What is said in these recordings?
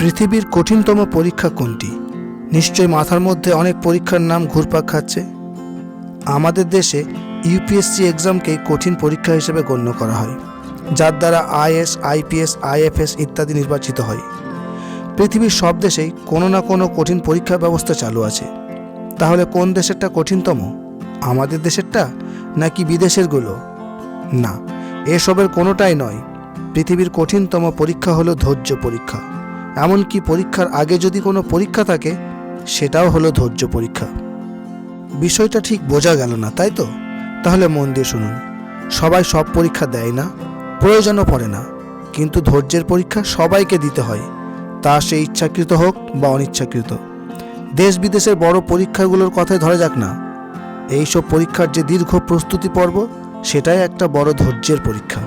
পৃথিবীর কঠিনতম পরীক্ষা কোনটি? নিশ্চয় মাথার মধ্যে অনেক পরীক্ষার নাম ঘুরপাক খাচ্ছে। আমাদের দেশে ইউপিএসসি এক্সামকে কঠিন পরীক্ষা হিসেবে গণ্য করা হয়, যার দ্বারা আইএস, আইপিএস, আইএফএস ইত্যাদি নির্বাচিত হয়। পৃথিবীর সব দেশেই কোনো না কোনো কঠিন পরীক্ষা ব্যবস্থা চালু আছে। তাহলে কোন দেশেরটা কঠিনতম? আমাদের দেশেরটা? নাকি বিদেশেরগুলো? না, এসবের কোনোটাই নয়। পৃথিবীর কঠিনতম পরীক্ষা হলো ধৈর্য পরীক্ষা। এমনকি পরীক্ষার আগে যদি কোনো পরীক্ষা থাকে, সেটাও হলো ধৈর্য পরীক্ষা। বিষয়টা ঠিক বোঝা গেল না, তাই তো? তাহলে মন দিয়ে শুনুন। সবাই সব পরীক্ষা দেয় না, প্রয়োজনও পড়ে না, কিন্তু ধৈর্যের পরীক্ষা সবাইকে দিতে হয়। তা সে ইচ্ছাকৃত হোক বা অনিচ্ছাকৃত। দেশ বিদেশের বড় পরীক্ষাগুলোর কথাই ধরা যাক না। এইসব পরীক্ষার যে দীর্ঘ প্রস্তুতি পর্ব, সেটাই একটা বড় ধৈর্যের পরীক্ষা।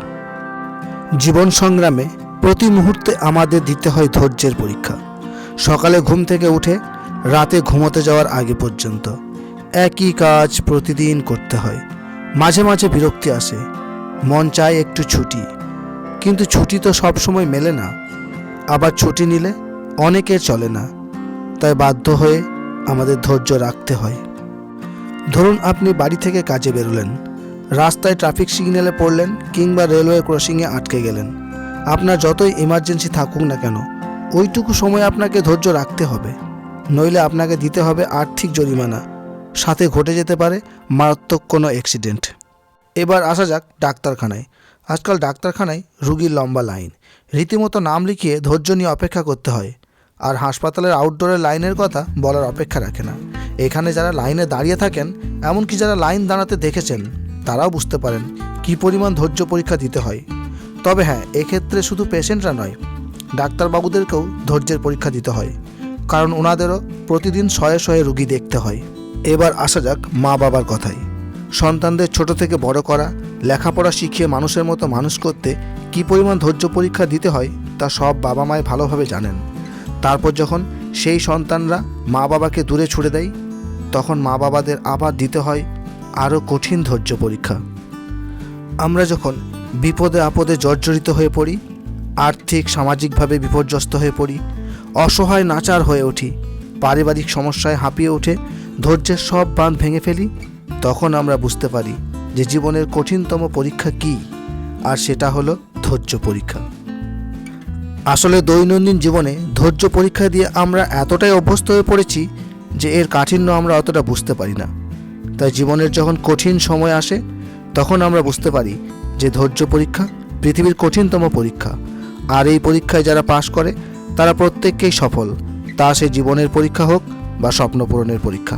জীবন সংগ্রামে প্রতি মুহূর্তে আমাদের দিতে হয় ধৈর্যের পরীক্ষা। সকালে ঘুম থেকে উঠে রাতে ঘুমোতে যাওয়ার আগে পর্যন্ত একই কাজ প্রতিদিন করতে হয়। মাঝে মাঝে বিরক্তি আসে, মন চায় একটু ছুটি। কিন্তু ছুটি তো সব সময় মেলে না। আবার ছুটি নিলে অনেকের চলে না। তাই বাধ্য হয়ে আমাদের ধৈর্য রাখতে হয়। ধরুন আপনি বাড়ি থেকে কাজে বেরোলেন। রাস্তায় ট্রাফিক সিগন্যালে পড়লেন কিংবা রেলওয়ে ক্রসিংয়ে আটকে গেলেন। আপনার যতই ইমার্জেন্সি থাকুক না কেন, ওইটুকু সময় আপনাকে ধৈর্য রাখতে হবে। নইলে আপনাকে দিতে হবে আর্থিক জরিমানা। সাথে ঘটে যেতে পারে মারাত্মক কোনো অ্যাক্সিডেন্ট এবার আসা যাক ডাক্তারখানায়। আজকাল ডাক্তারখানায় রুগীর লম্বা লাইন। রীতিমতো নাম লিখিয়ে ধৈর্য নিয়ে অপেক্ষা করতে হয়। আর হাসপাতালের আউটডোরের লাইনের কথা বলার অপেক্ষা রাখে না। এখানে যারা লাইনে দাঁড়িয়ে থাকেন, এমনকি যারা লাইন দাঁড়াতে দেখেছেন, তারাও বুঝতে পারেন কী পরিমাণ ধৈর্য পরীক্ষা দিতে হয়। তবে হ্যাঁ এক্ষেত্রে শুধু পেশেন্টরা নয়, ডাক্তারবাবুদেরকেও ধৈর্যের পরীক্ষা দিতে হয়, কারণ ওনাদেরও প্রতিদিন শয়ে শয়ে রুগী দেখতে হয়। এবার আসা যাক মা বাবার কথায়। সন্তানদের ছোট থেকে বড় করা, লেখাপড়া শিখিয়ে মানুষের মতো মানুষ করতে কী পরিমাণ ধৈর্য পরীক্ষা দিতে হয়, তা সব বাবা মায় ভালোভাবে জানেন। তারপর যখন সেই সন্তানরা মা বাবাকে দূরে ছুড়ে দেয়, তখন মা বাবাদের আবার দিতে হয় আরও কঠিন ধৈর্য পরীক্ষা। আমরা যখন বিপদে আপদে জর্জরিত হয়ে পড়ি, আর্থিক, সামাজিকভাবে বিপর্যস্ত হয়ে পড়ি, অসহায় নাচার হয়ে উঠি, পারিবারিক সমস্যায় হাঁপিয়ে উঠে, ধৈর্যের সব বাঁধ ভেঙে ফেলি, তখন আমরা বুঝতে পারি যে জীবনের কঠিনতম পরীক্ষা কী, আর সেটা হলো ধৈর্য পরীক্ষা। আসলে দৈনন্দিন জীবনে ধৈর্য পরীক্ষা দিয়ে আমরা এতটাই অভ্যস্ত হয়ে পড়েছি যে এর কাঠিন্য আমরা অতটা বুঝতে পারি না। তাই জীবনের যখন কঠিন সময় আসে, তখন আমরা বুঝতে পারি যে ধৈর্য পরীক্ষা পৃথিবীর কঠিনতম পরীক্ষা। আর এই পরীক্ষায় যারা পাশ করে, তারা প্রত্যেককেই সফল। তা সে জীবনের পরীক্ষা হোক বা স্বপ্নপূরণের পরীক্ষা।